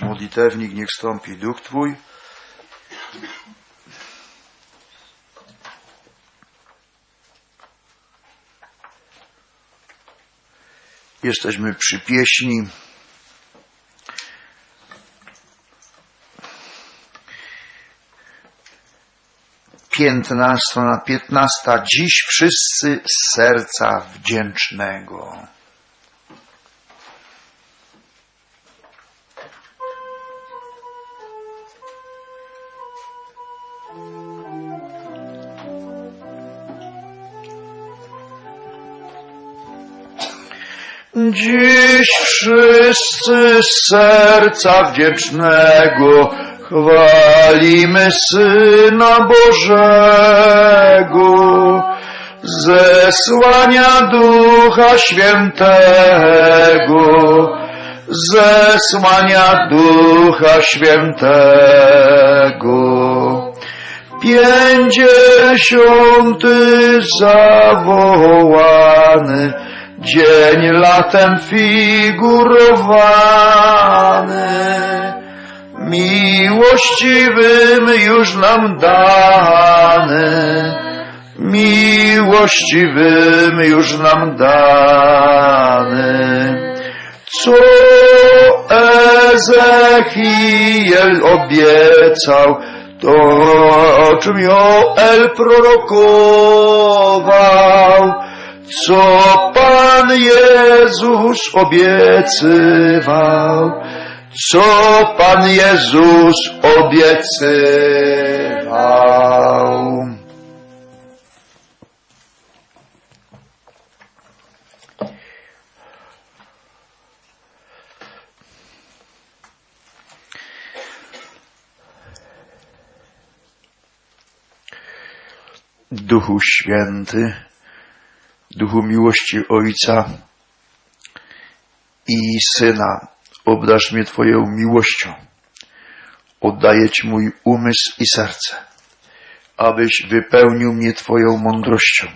nasz modlitewnik, niech stąpi duch Twój. Jesteśmy przy pieśni. Piętnasta na piętnasta. Dziś wszyscy z serca wdzięcznego. Dziś wszyscy z serca wdzięcznego chwalimy Syna Bożego, zesłania Ducha Świętego, zesłania Ducha Świętego. Pięćdziesiąty zawołany, dzień latem figurowany, miłościwym już nam dany, miłościwym już nam dany. Co Ezechiel obiecał, to o czym Joel prorokował, co Pan Jezus obiecywał, co Pan Jezus obiecywał. Duchu Święty, Duchu miłości Ojca i Syna, obdarz mnie Twoją miłością. Oddaję Ci mój umysł i serce, abyś wypełnił mnie Twoją mądrością.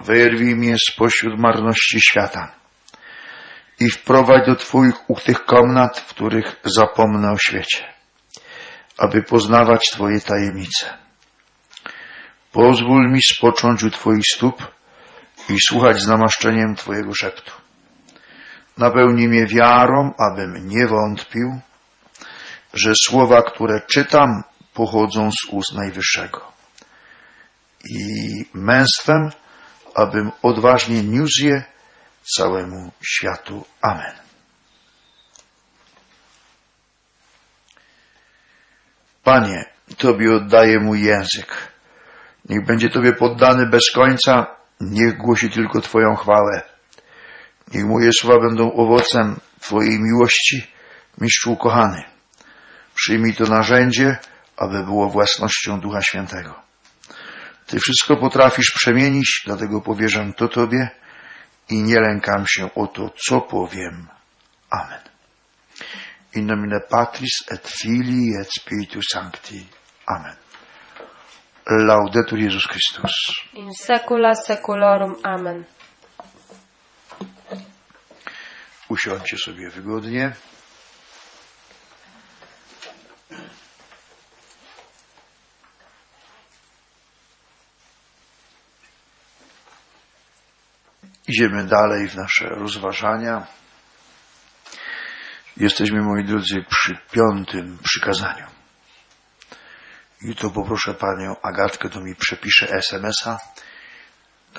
Wyrwij mnie spośród marności świata i wprowadź do Twoich uchtych komnat, w których zapomnę o świecie, aby poznawać Twoje tajemnice. Pozwól mi spocząć u Twoich stóp i słuchać z namaszczeniem Twojego szeptu. Napełnij mnie wiarą, abym nie wątpił, że słowa, które czytam, pochodzą z ust Najwyższego. I męstwem, abym odważnie niósł je całemu światu. Amen. Panie, Tobie oddaję mój język. Niech będzie Tobie poddany bez końca, niech głosi tylko Twoją chwałę. Niech moje słowa będą owocem Twojej miłości, mistrzu kochany. Przyjmij to narzędzie, aby było własnością Ducha Świętego. Ty wszystko potrafisz przemienić, dlatego powierzam to Tobie i nie lękam się o to, co powiem. Amen. In nomine Patris et Filii et Spiritus Sancti. Amen. Laudetur Jezus Chrystus. In secula seculorum. Amen. Usiądźcie sobie wygodnie. Idziemy dalej w nasze rozważania. Jesteśmy, moi drodzy, przy piątym przykazaniu. To poproszę panią Agatkę, to mi przepisze SMS-a.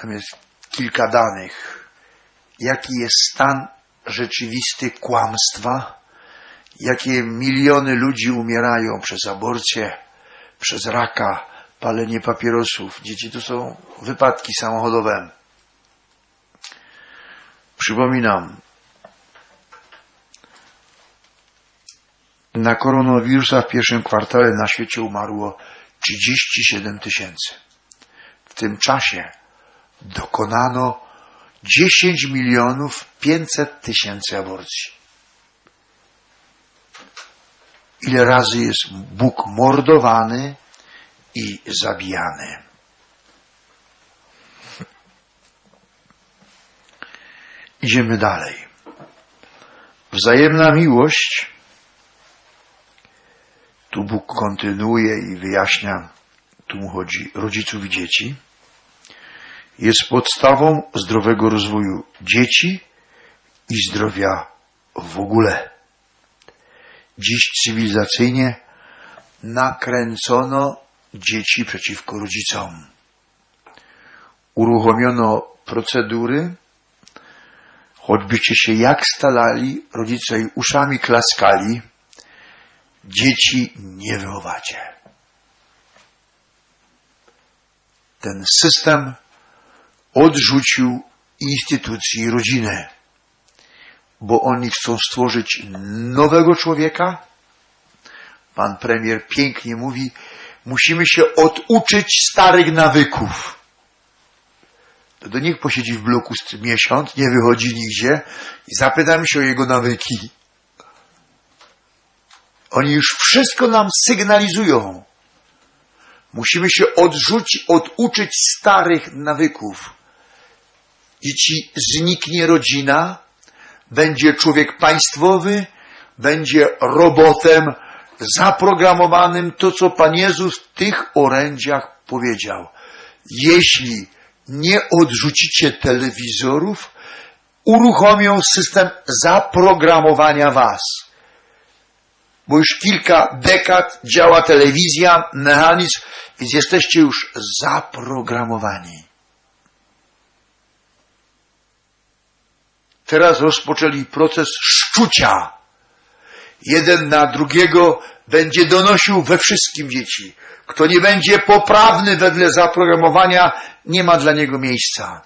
Tam jest kilka danych. Jaki jest stan rzeczywisty kłamstwa? Jakie miliony ludzi umierają przez aborcję, przez raka, palenie papierosów. Dzieci to są wypadki samochodowe. Przypominam, na koronawirusa w pierwszym kwartale na świecie umarło 37 tysięcy. W tym czasie dokonano 10 milionów 500 tysięcy aborcji. Ile razy jest Bóg mordowany i zabijany. Idziemy dalej. Wzajemna miłość tu Bóg kontynuuje i wyjaśnia, tu mu chodzi rodziców i dzieci, jest podstawą zdrowego rozwoju dzieci i zdrowia w ogóle. Dziś cywilizacyjnie nakręcono dzieci przeciwko rodzicom. Uruchomiono procedury, choćbyście się jak stalali, rodzice uszami klaskali, dzieci nie wychowacie. Ten system odrzucił instytucji rodziny, bo oni chcą stworzyć nowego człowieka. Pan premier pięknie mówi, musimy się oduczyć starych nawyków. To do niech posiedzi w bloku miesiąc, nie wychodzi nigdzie i zapytam się o jego nawyki. Oni już wszystko nam sygnalizują. Musimy się odrzucić, oduczyć starych nawyków. Dzieci zniknie rodzina, będzie człowiek państwowy, będzie robotem zaprogramowanym, to co Pan Jezus w tych orędziach powiedział. Jeśli nie odrzucicie telewizorów, uruchomią system zaprogramowania Was bo już kilka dekad działa telewizja, mechanizm, więc jesteście już zaprogramowani. Teraz rozpoczęli proces szczucia. Jeden na drugiego będzie donosił we wszystkim dzieci. Kto nie będzie poprawny wedle zaprogramowania, nie ma dla niego miejsca.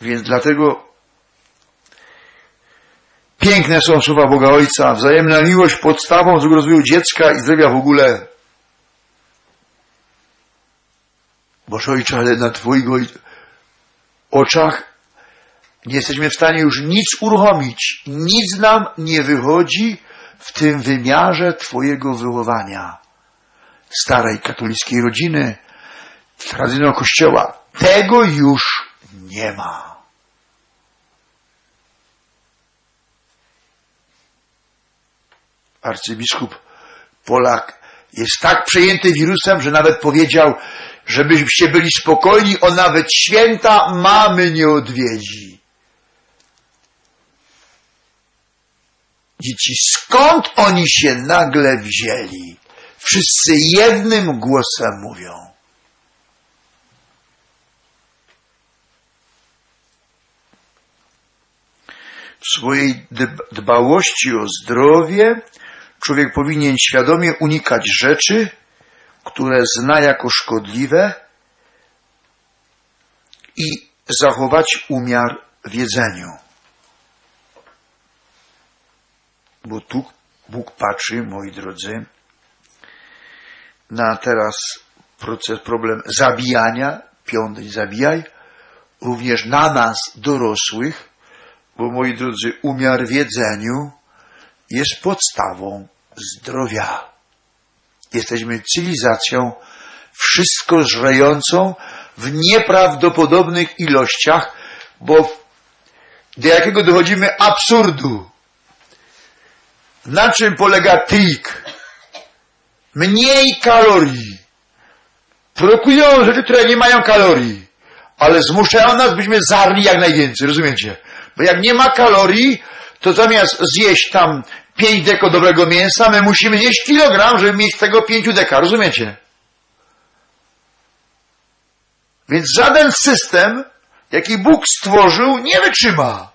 Więc dlatego Piękne są słowa Boga Ojca, wzajemna miłość podstawą do rozwoju dziecka i zdrowia w ogóle. Boże Ojcze, ale na Twoich oczach nie jesteśmy w stanie już nic uruchomić. Nic nam nie wychodzi w tym wymiarze Twojego wychowania. Starej katolickiej rodziny, tradycyjnego kościoła. Tego już nie ma. Arcybiskup Polak jest tak przejęty wirusem, że nawet powiedział, żebyście byli spokojni, on nawet święta mamy nie odwiedzi. Dzieci, skąd oni się nagle wzięli? Wszyscy jednym głosem mówią. W swojej db- dbałości o zdrowie człowiek powinien świadomie unikać rzeczy, które zna jako szkodliwe i zachować umiar w jedzeniu. Bo tu Bóg patrzy, moi drodzy, na teraz proces, problem zabijania, piąty zabijaj, również na nas dorosłych, bo moi drodzy, umiar w jedzeniu jest podstawą zdrowia. Jesteśmy cywilizacją wszystko żrejącą w nieprawdopodobnych ilościach, bo do jakiego dochodzimy absurdu. Na czym polega trik? Mniej kalorii. Produkują rzeczy, które nie mają kalorii, ale zmuszają nas, byśmy zarli jak najwięcej, rozumiecie? Bo jak nie ma kalorii, to zamiast zjeść tam 5 deko dobrego mięsa, my musimy zjeść kilogram, żeby mieć z tego 5 deka, rozumiecie? Więc żaden system, jaki Bóg stworzył, nie wytrzyma.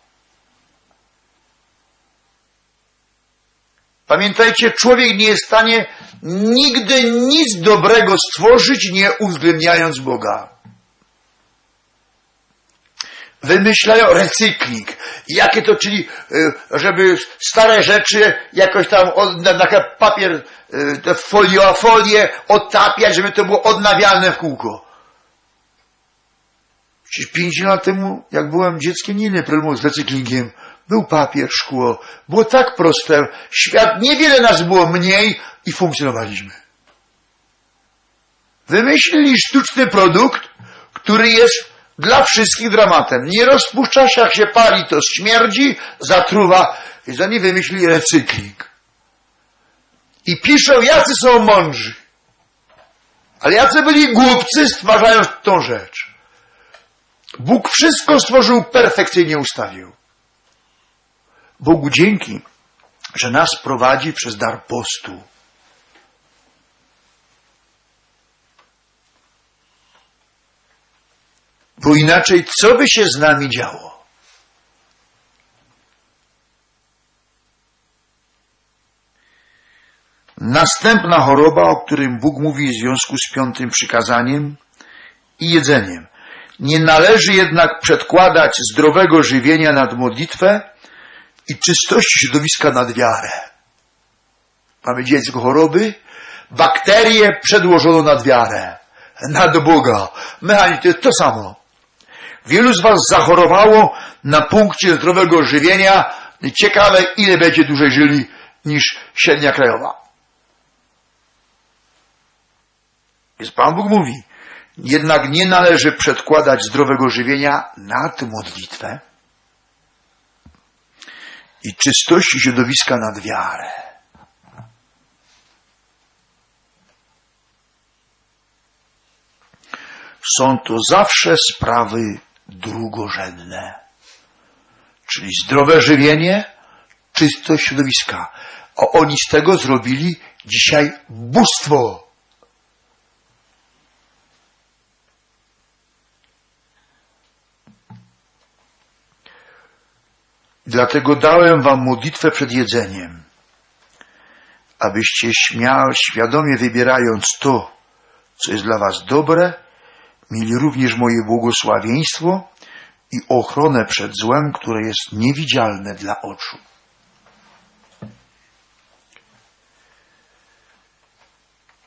Pamiętajcie, człowiek nie jest w stanie nigdy nic dobrego stworzyć, nie uwzględniając Boga. Wymyślają recykling. Jakie to, czyli, y, żeby stare rzeczy jakoś tam od, na, na papier, y, folio, folię odtapiać, żeby to było odnawialne w kółko. Przecież 5 lat temu, jak byłem dzieckiem, nie miałem problemu z recyklingiem. Był papier, szkło. Było tak proste. Świat, niewiele nas było mniej i funkcjonowaliśmy. Wymyślili sztuczny produkt, który jest dla wszystkich dramatem. Nie rozpuszcza się, jak się pali, to śmierdzi, zatruwa. Więc oni wymyślili recykling. I piszą, jacy są mądrzy. Ale jacy byli głupcy, stwarzając tą rzecz. Bóg wszystko stworzył, perfekcyjnie ustawił. Bogu dzięki, że nas prowadzi przez dar postu. Bo inaczej co by się z nami działo? Następna choroba, o którym Bóg mówi w związku z piątym przykazaniem i jedzeniem. Nie należy jednak przedkładać zdrowego żywienia nad modlitwę i czystości środowiska nad wiarę. Mamy dziecko choroby, bakterie przedłożono nad wiarę, nad Boga. Mechanizm to jest to samo. Wielu z Was zachorowało na punkcie zdrowego żywienia. Ciekawe, ile będzie dłużej żyli niż średnia krajowa. Więc Pan Bóg mówi, jednak nie należy przedkładać zdrowego żywienia nad modlitwę i czystości środowiska nad wiarę. Są to zawsze sprawy drugorzędne, czyli zdrowe żywienie, czystość środowiska. A oni z tego zrobili dzisiaj bóstwo. Dlatego dałem wam modlitwę przed jedzeniem, abyście śmiał, świadomie wybierając to, co jest dla was dobre, mieli również moje błogosławieństwo i ochronę przed złem, które jest niewidzialne dla oczu.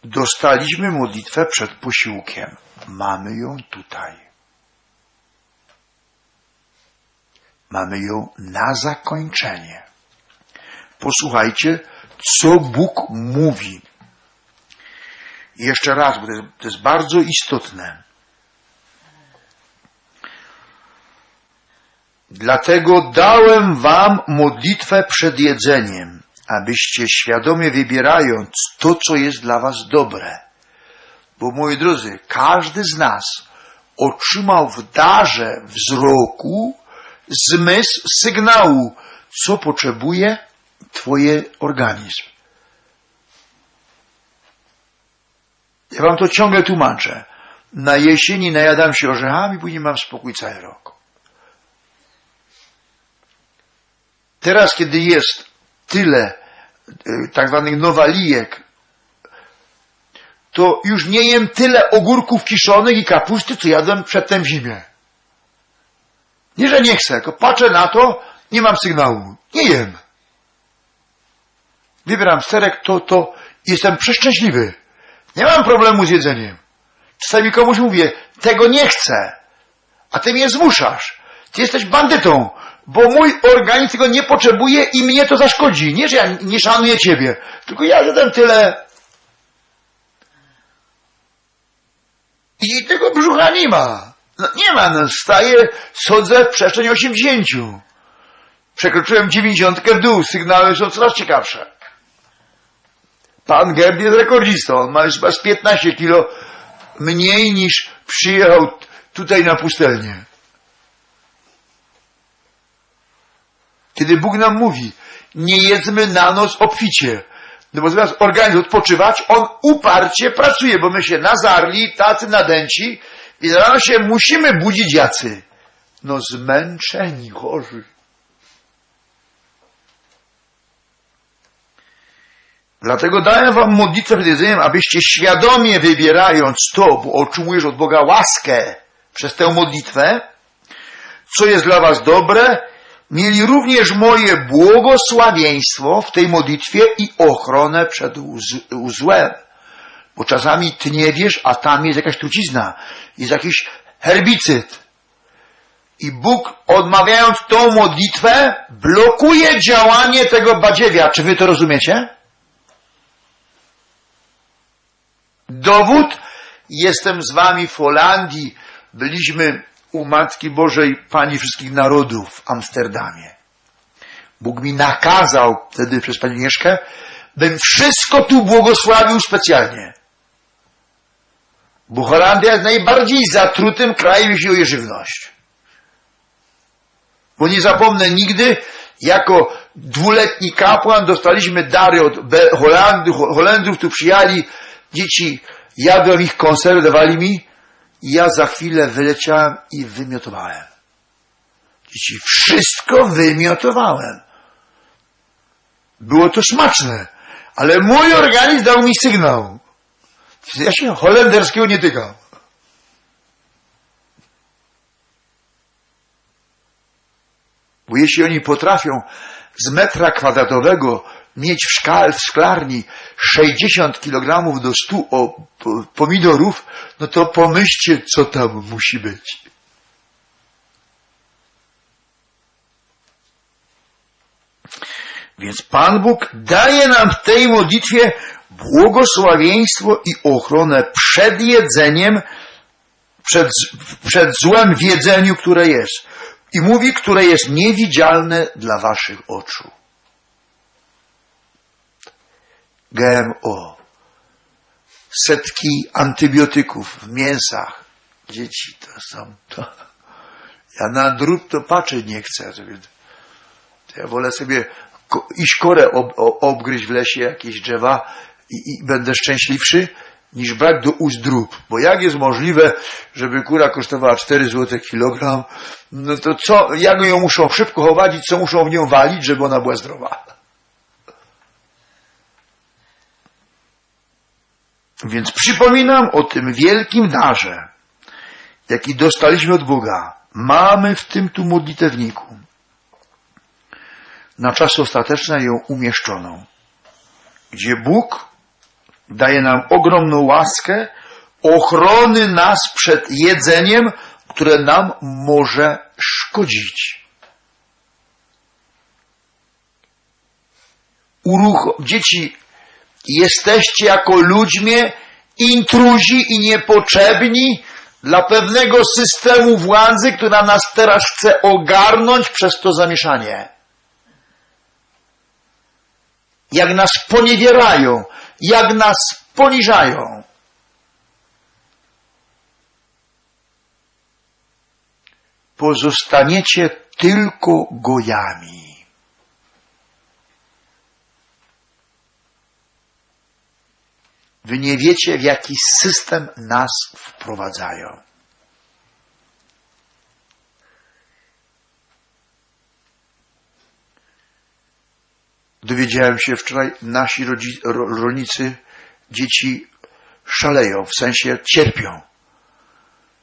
Dostaliśmy modlitwę przed posiłkiem. Mamy ją tutaj. Mamy ją na zakończenie. Posłuchajcie, co Bóg mówi. Jeszcze raz, bo to jest, to jest bardzo istotne. Dlatego dałem wam modlitwę przed jedzeniem, abyście świadomie wybierając to, co jest dla was dobre. Bo moi drodzy, każdy z nas otrzymał w darze wzroku zmysł sygnału, co potrzebuje Twoje organizm. Ja Wam to ciągle tłumaczę. Na jesieni najadam się orzechami, później mam spokój cały rok. Teraz, kiedy jest tyle y, tak zwanych nowalijek, to już nie jem tyle ogórków kiszonych i kapusty, co jadłem przedtem w zimie. Nie, że nie chcę, tylko patrzę na to, nie mam sygnału. Nie jem. Wybieram serek, to, to jestem przeszczęśliwy. Nie mam problemu z jedzeniem. Czasami komuś mówię, tego nie chcę, a ty mnie zmuszasz. Ty jesteś bandytą, bo mój organizm tego nie potrzebuje i mnie to zaszkodzi. Nie, że ja nie szanuję ciebie, tylko ja jadłem tyle i tego brzucha nie ma. No nie ma, no wstaję, schodzę w przestrzeń 80. Przekroczyłem 90 w dół, sygnały są coraz ciekawsze. Pan Gerd jest rekordzistą, on ma już chyba z 15 kilo mniej niż przyjechał tutaj na pustelnię. Kiedy Bóg nam mówi, nie jedzmy na noc obficie, no bo zamiast organizm odpoczywać, on uparcie pracuje, bo my się nazarli, tacy nadęci i rano się musimy budzić jacy. No zmęczeni, chorzy. Dlatego daję wam modlitwę przed jedzeniem, abyście świadomie wybierając to, bo otrzymujesz od Boga łaskę przez tę modlitwę, co jest dla was dobre, mieli również moje błogosławieństwo w tej modlitwie i ochronę przed złem. Bo czasami ty nie wiesz, a tam jest jakaś trucizna, jest jakiś herbicyd. I Bóg, odmawiając tą modlitwę, blokuje działanie tego badziewia. Czy wy to rozumiecie? Dowód, jestem z wami w Holandii, byliśmy u Matki Bożej Pani Wszystkich Narodów w Amsterdamie. Bóg mi nakazał wtedy przez Panią Agnieszkę, bym wszystko tu błogosławił specjalnie. Bo Holandia jest najbardziej zatrutym krajem, jeśli chodzi o żywność. Bo nie zapomnę nigdy, jako dwuletni kapłan dostaliśmy dary od Holandów, Holendrów tu przyjali, dzieci jadłem ich konserwy, dawali mi i ja za chwilę wyleciałem i wymiotowałem. Dzieci, wszystko wymiotowałem. Było to smaczne, ale mój organizm dał mi sygnał. Ja się holenderskiego nie tykam. Bo jeśli oni potrafią z metra kwadratowego mieć w, szkal, w szklarni 60 kg do 100 o, po- pomidorów, no to pomyślcie, co tam musi być. Więc Pan Bóg daje nam w tej modlitwie błogosławieństwo i ochronę przed jedzeniem, przed, przed złem w jedzeniu, które jest. I mówi, które jest niewidzialne dla waszych oczu. GMO. Setki antybiotyków w mięsach. Dzieci to są to. Ja na drób to patrzeć nie chcę. To ja wolę sobie iść korę ob, obgryźć w lesie, jakieś drzewa i, i będę szczęśliwszy, niż brać do ust drób. Bo jak jest możliwe, żeby kura kosztowała 4 zł kilogram, no to co, jak ją muszą szybko chować i co muszą w nią walić, żeby ona była zdrowa? Więc przypominam o tym wielkim darze, jaki dostaliśmy od Boga. Mamy w tym tu modlitewniku na czas ostateczny ją umieszczoną, gdzie Bóg daje nam ogromną łaskę ochrony nas przed jedzeniem, które nam może szkodzić. Uruch... Dzieci, jesteście jako ludźmi intruzi i niepotrzebni dla pewnego systemu władzy, która nas teraz chce ogarnąć przez to zamieszanie. Jak nas poniewierają, jak nas poniżają. Pozostaniecie tylko gojami. Wy nie wiecie, w jaki system nas wprowadzają. Dowiedziałem się wczoraj, nasi rolnicy, dzieci szaleją, w sensie cierpią.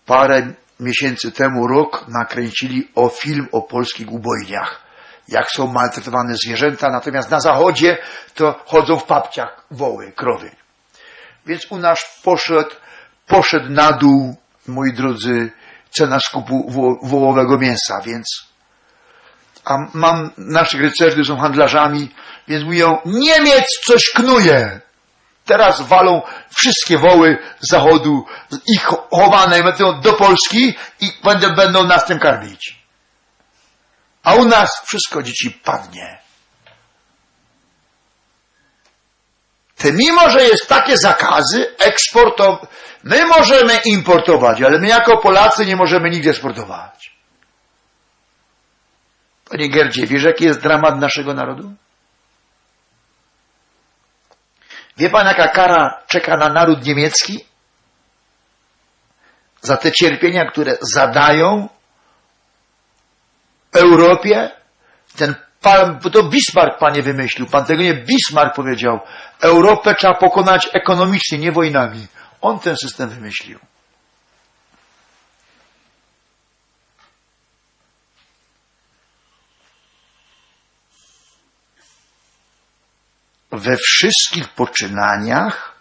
Parę miesięcy temu, rok, nakręcili o film o polskich ubojniach. Jak są maltretowane zwierzęta, natomiast na zachodzie to chodzą w papciach woły, krowy. Więc u nas poszedł, poszedł na dół, moi drodzy, cena skupu wo, wołowego mięsa, więc a mam, naszych rycerzy są handlarzami, więc mówią, Niemiec coś knuje. Teraz walą wszystkie woły z zachodu, ich chowane będą do Polski i będą nas tym karmić. A u nas wszystko dzieci padnie. Te mimo, że jest takie zakazy, eksportow... my możemy importować, ale my jako Polacy nie możemy nigdzie eksportować. Panie Gerdzie, wiesz jaki jest dramat naszego narodu? Wie pan jaka kara czeka na naród niemiecki? Za te cierpienia, które zadają Europie? Ten pan, to Bismarck panie wymyślił, pan tego nie Bismarck powiedział. Europę trzeba pokonać ekonomicznie, nie wojnami. On ten system wymyślił. We wszystkich poczynaniach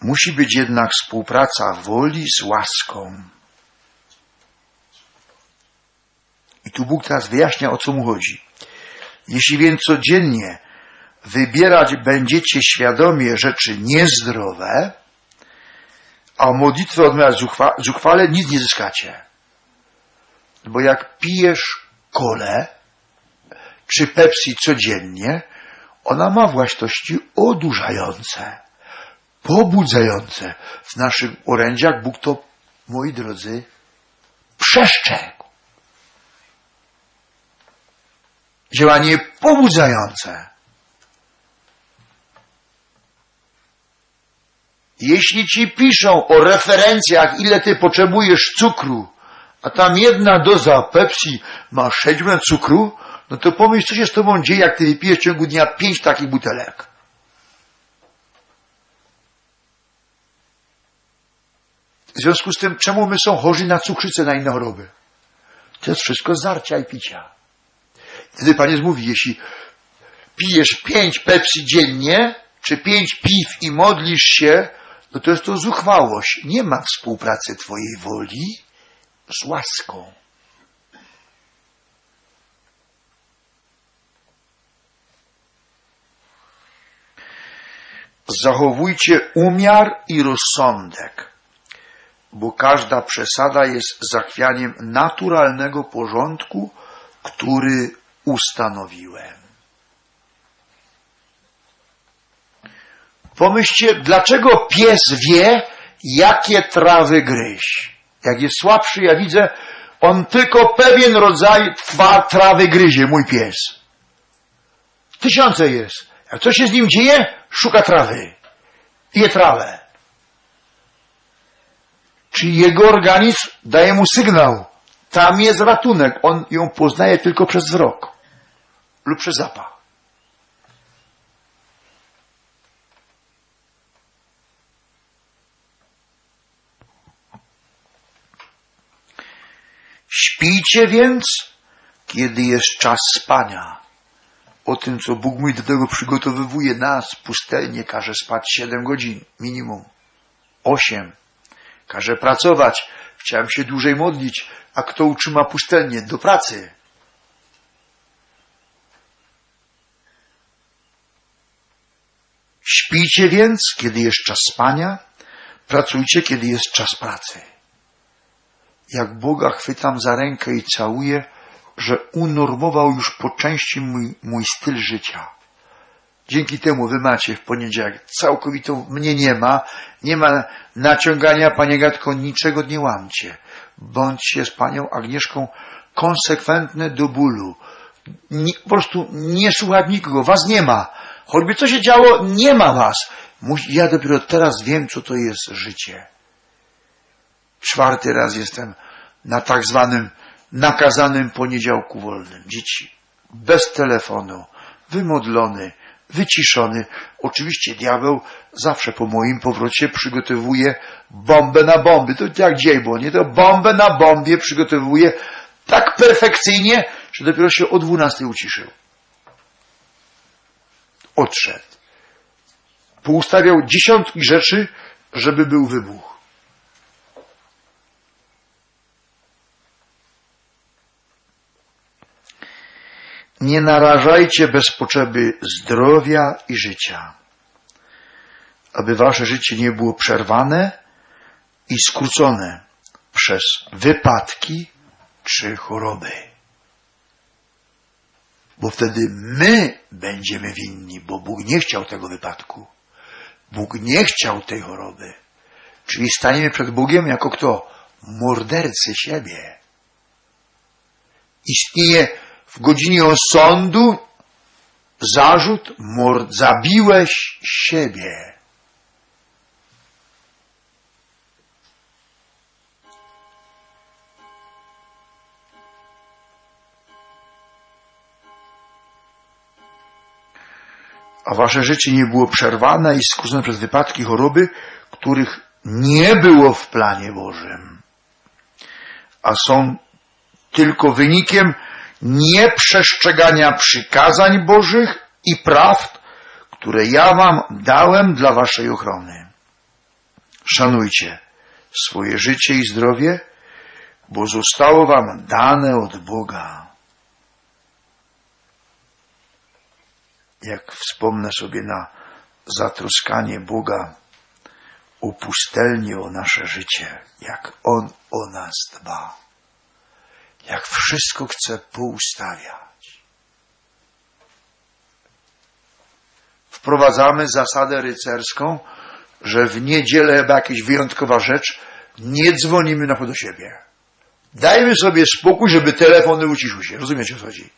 musi być jednak współpraca woli z łaską. I tu Bóg teraz wyjaśnia, o co mu chodzi. Jeśli więc codziennie wybierać będziecie świadomie rzeczy niezdrowe, a modlitwę odmawiać zuchwa, zuchwale, nic nie zyskacie. Bo jak pijesz kole, czy Pepsi codziennie, ona ma właściwości odurzające, pobudzające. W naszych orędziach Bóg to, moi drodzy, przestrzegł. Działanie pobudzające. Jeśli ci piszą o referencjach, ile ty potrzebujesz cukru, a tam jedna doza Pepsi ma 6 gram cukru, no to pomyśl, co się z tobą dzieje, jak ty wypijesz w ciągu dnia pięć takich butelek. W związku z tym, czemu my są chorzy na cukrzycę, na inne choroby? To jest wszystko zarcia i picia. Wtedy Pan Jezus mówi, jeśli pijesz pięć Pepsi dziennie, czy pięć piw i modlisz się, no to jest to zuchwałość. Nie ma współpracy Twojej woli z łaską. Zachowujcie umiar i rozsądek, bo każda przesada jest zachwianiem naturalnego porządku, który ustanowiłem. Pomyślcie, dlaczego pies wie, jakie trawy gryźć. Jak jest słabszy, ja widzę, on tylko pewien rodzaj trawy gryzie, mój pies. Tysiące jest. Jak coś się z nim dzieje, szuka trawy. Je trawę. Czyli jego organizm daje mu sygnał. Tam jest ratunek. On ją poznaje tylko przez wzrok lub przez zapach. Śpijcie więc, kiedy jest czas spania. O tym, co Bóg mój do tego przygotowywuje nas, pustelnie, każe spać 7 godzin minimum. 8. Każe pracować. Chciałem się dłużej modlić. A kto utrzyma pustelnię? Do pracy. Śpijcie więc, kiedy jest czas spania. Pracujcie, kiedy jest czas pracy jak Boga chwytam za rękę i całuję, że unormował już po części mój, mój styl życia. Dzięki temu wy macie w poniedziałek całkowitą, mnie nie ma, nie ma naciągania, panie Gatko, niczego nie łamcie. Bądźcie z panią Agnieszką konsekwentne do bólu. Po prostu nie słuchać nikogo, was nie ma. Choćby co się działo, nie ma was. Ja dopiero teraz wiem, co to jest życie. Czwarty raz jestem na tak zwanym nakazanym poniedziałku wolnym. Dzieci, bez telefonu, wymodlony, wyciszony. Oczywiście diabeł zawsze po moim powrocie przygotowuje bombę na bomby. To jak dzień było, nie? To bombę na bombie przygotowuje tak perfekcyjnie, że dopiero się o 12 uciszył. Odszedł. Poustawiał dziesiątki rzeczy, żeby był wybuch. Nie narażajcie bez potrzeby zdrowia i życia, aby wasze życie nie było przerwane i skrócone przez wypadki czy choroby. Bo wtedy my będziemy winni, bo Bóg nie chciał tego wypadku. Bóg nie chciał tej choroby. Czyli staniemy przed Bogiem jako kto? Mordercy siebie. Istnieje w godzinie osądu zarzut, mord, zabiłeś siebie. A wasze życie nie było przerwane i skrócone przez wypadki, choroby, których nie było w planie Bożym, a są tylko wynikiem nieprzestrzegania przykazań Bożych i prawd, które ja wam dałem dla waszej ochrony. Szanujcie swoje życie i zdrowie, bo zostało wam dane od Boga. Jak wspomnę sobie na zatroskanie Boga o nasze życie, jak On o nas dba jak wszystko chce poustawiać. wprowadzamy zasadę rycerską, że w niedzielę chyba jakaś wyjątkowa rzecz, nie dzwonimy na do siebie. Dajmy sobie spokój, żeby telefony uciszyły się. Rozumiecie o co chodzi?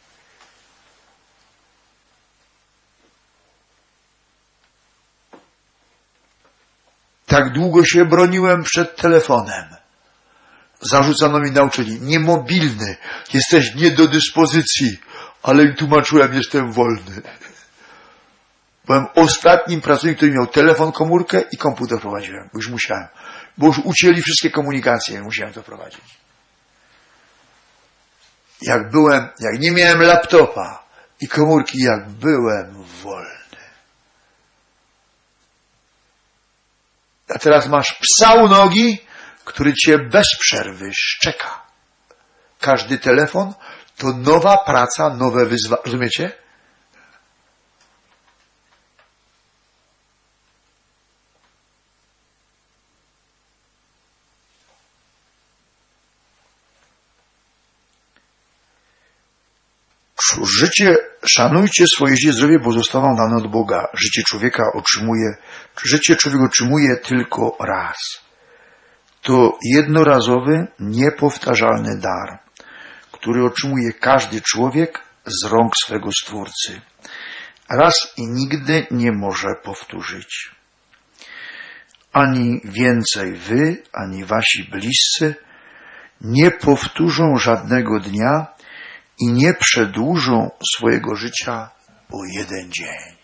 Tak długo się broniłem przed telefonem. Zarzucano mi nauczyli, niemobilny, jesteś nie do dyspozycji, ale im tłumaczyłem, jestem wolny. Byłem ostatnim pracownikiem, który miał telefon, komórkę i komputer prowadziłem, bo już musiałem. Bo już ucięli wszystkie komunikacje, musiałem to prowadzić. Jak byłem, jak nie miałem laptopa i komórki, jak byłem wolny. A teraz masz psa u nogi, który cię bez przerwy szczeka. Każdy telefon to nowa praca, nowe wyzwanie. Rozumiecie? Życie, szanujcie swoje życie, zdrowie, bo zostało wam dane od Boga. Życie człowieka otrzymuje, życie człowiek otrzymuje tylko raz. To jednorazowy, niepowtarzalny dar, który otrzymuje każdy człowiek z rąk swego Stwórcy. Raz i nigdy nie może powtórzyć. Ani więcej wy, ani wasi bliscy nie powtórzą żadnego dnia, i nie przedłużą swojego życia o jeden dzień.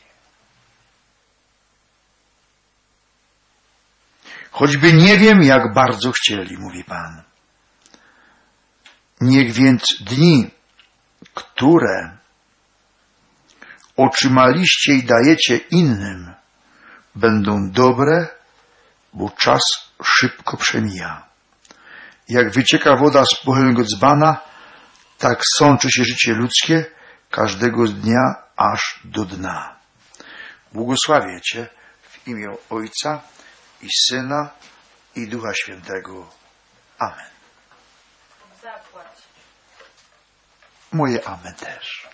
Choćby nie wiem, jak bardzo chcieli, mówi Pan. Niech więc dni, które otrzymaliście i dajecie innym, będą dobre, bo czas szybko przemija. Jak wycieka woda z pochylonego dzbana, tak sączy się życie ludzkie każdego dnia aż do dna. Błogosławię Cię w imię Ojca i Syna i Ducha Świętego. Amen. Moje amen też.